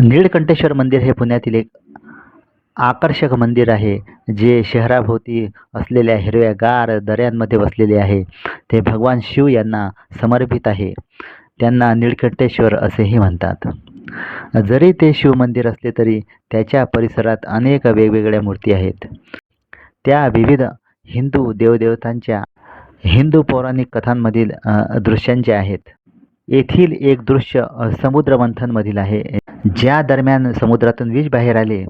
निळकंठेश्वर मंदिर हे पुण्यातील एक आकर्षक मंदिर आहे जे शहराभोवती असलेल्या हिरव्यागार दऱ्यांमध्ये वसलेले आहे. ते भगवान शिव यांना समर्पित आहे. त्यांना नीळकंठेश्वर असेही म्हणतात. जरी ते शिव मंदिर असले तरी त्याच्या परिसरात अनेक वेगवेगळ्या मूर्ती आहेत. त्या विविध हिंदू देवदेवतांच्या हिंदू पौराणिक कथांमधील दृश्यांच्या आहेत. येथील एक दृश्य समुद्रमंथनमधील आहे. ज्या दरम्यान समुद्रातून विष बाहेर आले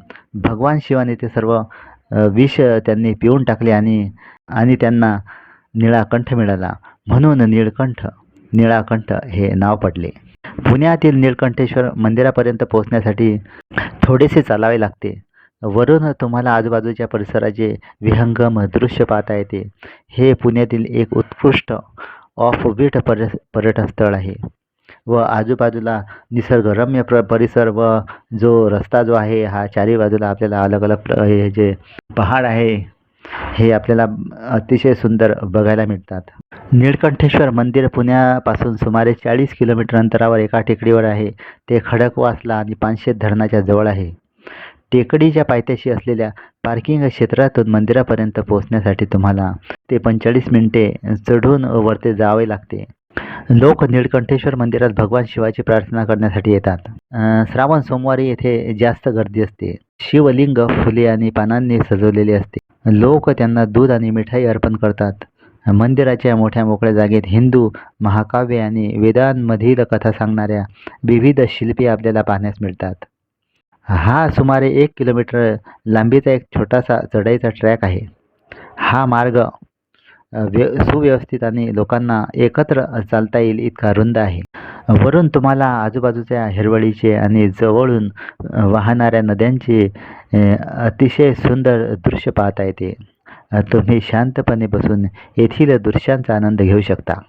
भगवान शिवाने ते सर्व विष त्यांनी पिऊन टाकले आणि आणि त्यांना निळा कंठ मिळाला. म्हणून निळकंठ निळाकंठ हे नाव पडले. पुण्यातील निळकंठेश्वर मंदिरापर्यंत पोहोचण्यासाठी थोडेसे चालावे लागते. वरून तुम्हाला आजूबाजूच्या परिसराचे विहंगम दृश्य पाहता येते. हे पुण्यातील एक उत्कृष्ट ऑफ बीट पर्य पर्यटन स्थळ आहे. व आजूबाजूला निसर्गरम्य प्र परिसर व जो रस्ता जो आहे हा चारी बाजूला आपल्याला अलग अलग प्र हे जे पहाड आहे हे आपल्याला अतिशय सुंदर बघायला मिळतात. निळकंठेश्वर मंदिर पुण्यापासून सुमारे चाळीस किलोमीटर अंतरावर एका टेकडीवर आहे. ते खडकवासला आणि पानशेत धरणाच्या जवळ आहे. टेकडीच्या पायथ्याशी असलेल्या पार्किंग क्षेत्रातून मंदिरापर्यंत पोहोचण्यासाठी तुम्हाला ते पंचेचाळीस मिनिटे चढून वरती जावे लागते. लोक निळकंठेश्वर मंदिरात भगवान शिवाची प्रार्थना करण्यासाठी येतात. श्रावण सोमवारी येथे जास्त गर्दी असते. शिवलिंग फुले आणि पानांनी सजवलेले असते. लोक त्यांना दूध आणि मिठाई अर्पण करतात. मंदिराच्या मोठ्या मोकळ्या जागेत हिंदू महाकाव्य आणि वेदांमधील कथा सांगणाऱ्या विविध शिल्पी आपल्याला पाहण्यास मिळतात. हा सुमारे एक किलोमीटर लांबीचा एक छोटासा चढाईचा ट्रॅक आहे. हा मार्ग व्य सुव्यवस्थित आणि लोकांना एकत्र चालता येईल इतका रुंद आहे. वरून तुम्हाला आजूबाजूच्या हिरवळीचे आणि जवळून वाहणाऱ्या नद्यांचे अतिशय सुंदर दृश्य पाहता येते. तुम्ही शांतपणे बसून येथील दृश्यांचा आनंद घेऊ शकता.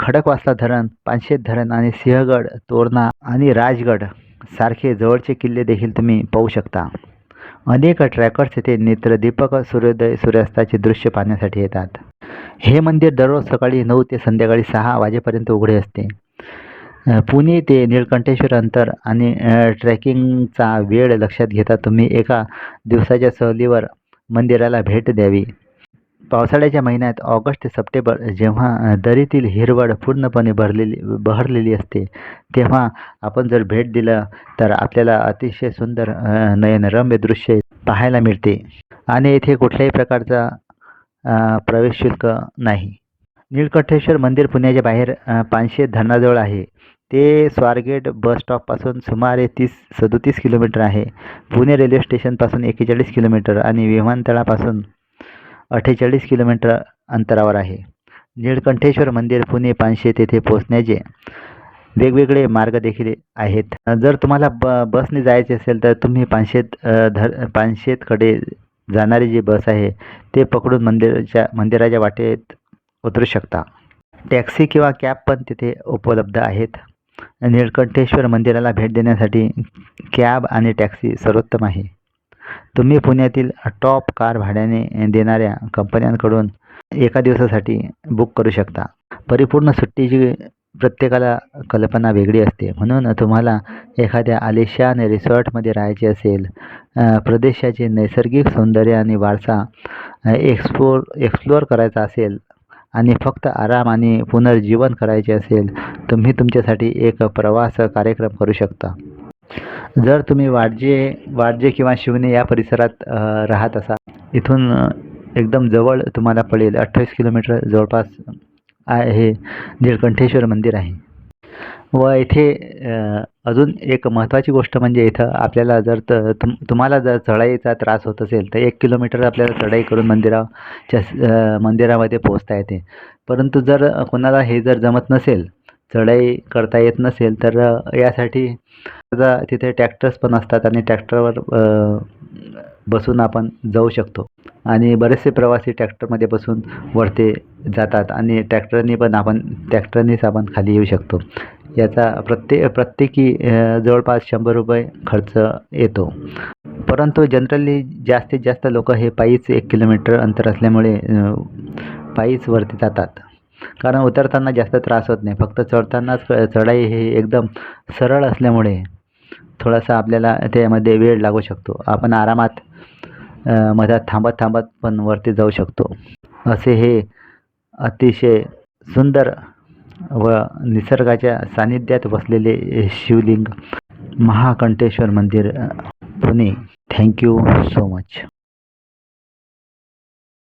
खडकवासला धरण पानशेत धरण आणि सिंहगड तोरणा आणि राजगड सारखे जवळचे किल्ले देखील तुम्ही पाहू शकता. अनेक ट्रॅकर्स येथे नेत्रदीपक सूर्योदय सूर्यास्ताचे दृश्य पाहण्यासाठी येतात. हे मंदिर दररोज सकाळी नऊ ते संध्याकाळी सहा वाजेपर्यंत उघडे असते. पुणे ते निळकंठेश्वर अंतर आणि ट्रॅकिंगचा ट्रेकिंगचा वेळ लक्षात घेता तुम्ही एका दिवसाच्या सहलीवर मंदिराला भेट द्यावी. पावसाळ्याच्या महिन्यात ऑगस्ट ते सप्टेंबर जेव्हा दरीतील हिरवळ पूर्णपणे भरलेली बहरलेली असते तेव्हा आपण जर भेट दिलं तर आपल्याला अतिशय सुंदर नयनरम्य दृश्य पाहायला मिळते. आणि येथे कुठल्याही प्रकारचा प्रवेश शुल्क नाही. नीलकंठेश्वर मंदिर पुण्याच्या बाहेर पानशे धरणाजवळ आहे. ते स्वारगेट बस स्टॉपपासून सुमारे तीस सदोतीस किलोमीटर आहे. पुणे रेल्वे स्टेशनपासून एकेचाळीस किलोमीटर आणि विमानतळापासून अठ्ठेचाळीस किलोमीटर अंतरावर आहे. निळकंठेश्वर मंदिर पुणे पानशेत येथे पोहोचण्याचे वेगवेगळे मार्ग देखील आहेत. जर तुम्हाला ब बसने जायचे असेल तर तुम्ही पानशेत धर पानशेतकडे जाणारी जी बस आहे ते पकडून मंदिराच्या मंदिराच्या वाटेत उतरू शकता. टॅक्सी किंवा कॅब पण तिथे उपलब्ध आहेत. निळकंठेश्वर मंदिराला भेट देण्यासाठी कॅब आणि टॅक्सी सर्वोत्तम आहे. तुम्ही पुण्यातील टॉप कार भाड्याने देणाऱ्या कंपन्यांकडून एका दिवसासाठी बुक करू शकता. परिपूर्ण सुट्टीची प्रत्येकाला कल्पना वेगळी असते. म्हणून तुम्हाला एखाद्या आलिशान रिसॉर्टमध्ये राहायचे असेल प्रदेशाचे नैसर्गिक सौंदर्य आणि वारसा एक्सप्लोर एक्सप्लोअर करायचा असेल आणि फक्त आराम आणि पुनर्जीवन करायचे असेल तुम्ही तुमच्यासाठी एक प्रवास कार्यक्रम करू शकता. जर तुम्ही वाडजे वाडजे किंवा शिवणे या परिसरात राहत असाल इथून एकदम जवळ तुम्हाला पडेल अठ्ठावीस किलोमीटर जवळपास आहे निळकंठेश्वर मंदिर आहे. व इथे अजून एक महत्त्वाची गोष्ट म्हणजे इथं आपल्याला जर त तुम तुम्हाला जर चढाईचा त्रास होत असेल तर एक किलोमीटर आपल्याला चढाई करून मंदिराच्या मंदिरामध्ये पोहोचता येते. परंतु जर कोणाला हे जर जमत नसेल चढाई करता येत नसेल तर यासाठी तिथे ट्रॅक्टर्स पण असतात आणि ट्रॅक्टरवर बसून आपण जाऊ शकतो. आणि बरेचसे प्रवासी ट्रॅक्टरमध्ये बसून वरती जातात आणि टॅक्टरनी पण आपण ट्रॅक्टरनीच आपण खाली येऊ शकतो. याचा प्रत्ये प्रत्येकी जवळपास शंभर रुपये खर्च येतो. परंतु जनरली जास्तीत जास्त लोक हे पायीच एक किलोमीटर अंतर असल्यामुळे पायीच वरती जातात. कारण उतरताना जास्त त्रास होत नाही. फक्त चढतानाच चढाई हे एकदम सरळ असल्यामुळे थोडासा आपल्याला त्यामध्ये वेळ लागू शकतो. आपण आरामात मधात थांबत थांबत पण वरती जाऊ शकतो. असे हे अतिशय सुंदर व निसर्गाच्या सानिध्यात बसलेले शिवलिंग महाकंठेश्वर मंदिर पुणे. Thank you so much